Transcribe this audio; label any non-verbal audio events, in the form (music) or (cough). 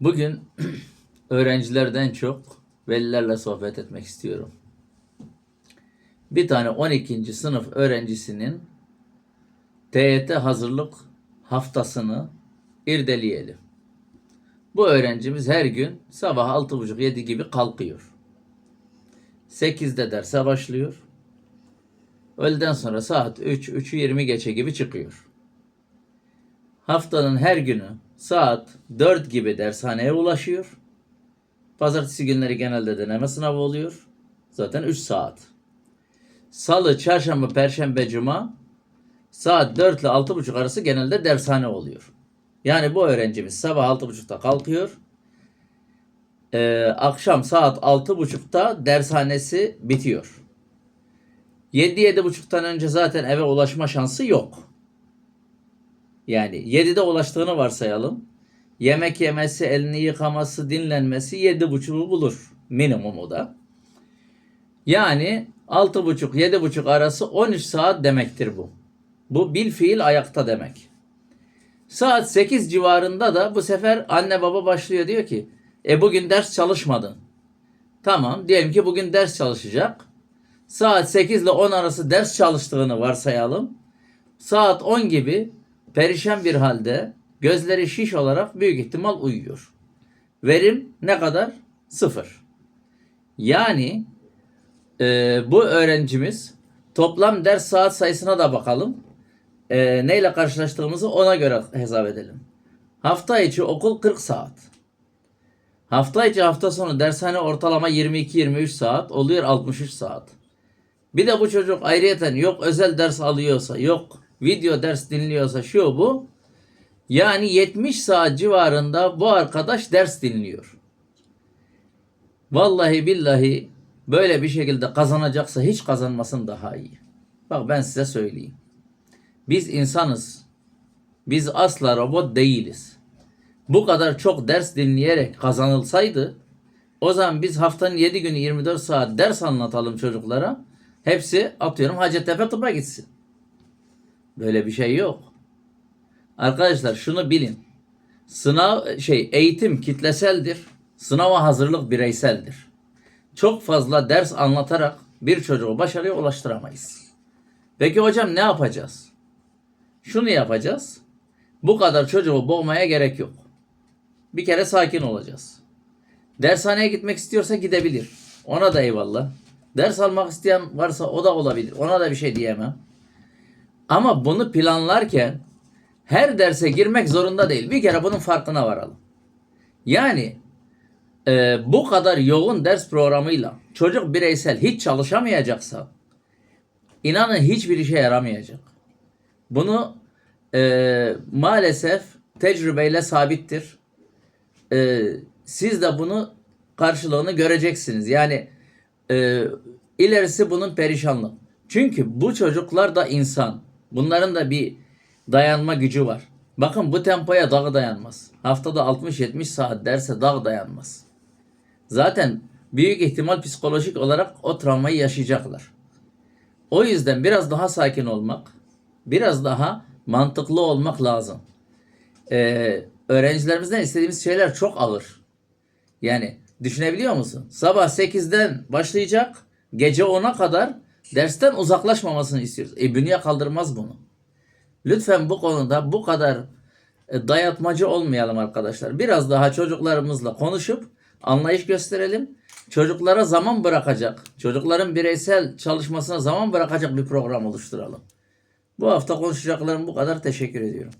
Bugün (clears throat) öğrencilerden çok velilerle sohbet etmek istiyorum. Bir tane 12. sınıf öğrencisinin TYT hazırlık haftasını irdeleyelim. Bu öğrencimiz her gün sabah 6.30-7 gibi kalkıyor. 8'de derse başlıyor. Öğleden sonra saat 3, 3'ü 20 geçe gibi çıkıyor. Haftanın her günü saat 4 gibi dershaneye ulaşıyor. Pazartesi günleri genelde deneme sınavı oluyor. Zaten 3 saat. Salı, çarşamba, perşembe, cuma saat 4 ile 6.30 arası genelde dershane oluyor. Yani bu öğrencimiz sabah 6.30'da kalkıyor. Ee, akşam saat 6.30'da dershanesi bitiyor. 7-7.30'dan önce zaten eve ulaşma şansı yok. Yani 7'de ulaştığını varsayalım. Yemek yemesi, elini yıkaması, dinlenmesi 7.30'u bulur. Minimumu da. Yani 6.30-7.30 arası 13 saat demektir bu. Bu bil fiil ayakta demek. Saat 8 civarında da bu sefer anne baba başlıyor diyor ki e bugün ders çalışmadın. Tamam diyelim ki bugün ders çalışacak. Saat 8 ile 10 arası ders çalıştığını varsayalım. Saat 10 gibi perişan bir halde gözleri şiş olarak büyük ihtimal uyuyor. Verim ne kadar? Sıfır. Yani e, bu öğrencimiz toplam ders saat sayısına da bakalım. E, neyle karşılaştığımızı ona göre hesap edelim. Hafta içi okul 40 saat. Hafta içi hafta sonu dershane ortalama 22-23 saat oluyor 63 saat. Bir de bu çocuk ayrıyeten yok özel ders alıyorsa, yok video ders dinliyorsa şu bu. Yani 70 saat civarında bu arkadaş ders dinliyor. Vallahi billahi böyle bir şekilde kazanacaksa hiç kazanmasın daha iyi. Bak ben size söyleyeyim. Biz insanız. Biz asla robot değiliz. Bu kadar çok ders dinleyerek kazanılsaydı o zaman biz haftanın 7 günü 24 saat ders anlatalım çocuklara. Hepsi atıyorum Hacettepe tıpa gitsin. Böyle bir şey yok. Arkadaşlar şunu bilin. Sınav şey eğitim kitleseldir. Sınava hazırlık bireyseldir. Çok fazla ders anlatarak bir çocuğu başarıya ulaştıramayız. Peki hocam ne yapacağız? Şunu yapacağız. Bu kadar çocuğu boğmaya gerek yok. Bir kere sakin olacağız. Dershaneye gitmek istiyorsa gidebilir. Ona da eyvallah. Ders almak isteyen varsa o da olabilir. Ona da bir şey diyemem. Ama bunu planlarken her derse girmek zorunda değil. Bir kere bunun farkına varalım. Yani e, bu kadar yoğun ders programıyla çocuk bireysel hiç çalışamayacaksa inanın hiçbir işe yaramayacak. Bunu e, maalesef tecrübeyle sabittir. E, siz de bunu karşılığını göreceksiniz. Yani e, ilerisi bunun perişanlık. Çünkü bu çocuklar da insan. Bunların da bir dayanma gücü var. Bakın bu tempoya dağ dayanmaz. Haftada 60-70 saat derse dağ dayanmaz. Zaten büyük ihtimal psikolojik olarak o travmayı yaşayacaklar. O yüzden biraz daha sakin olmak, biraz daha mantıklı olmak lazım. Ee, öğrencilerimizden istediğimiz şeyler çok ağır. Yani düşünebiliyor musun? Sabah 8'den başlayacak, gece 10'a kadar dersten uzaklaşmamasını istiyoruz. E bünye kaldırmaz bunu. Lütfen bu konuda bu kadar e, dayatmacı olmayalım arkadaşlar. Biraz daha çocuklarımızla konuşup anlayış gösterelim. Çocuklara zaman bırakacak, çocukların bireysel çalışmasına zaman bırakacak bir program oluşturalım. Bu hafta konuşacaklarım bu kadar. Teşekkür ediyorum.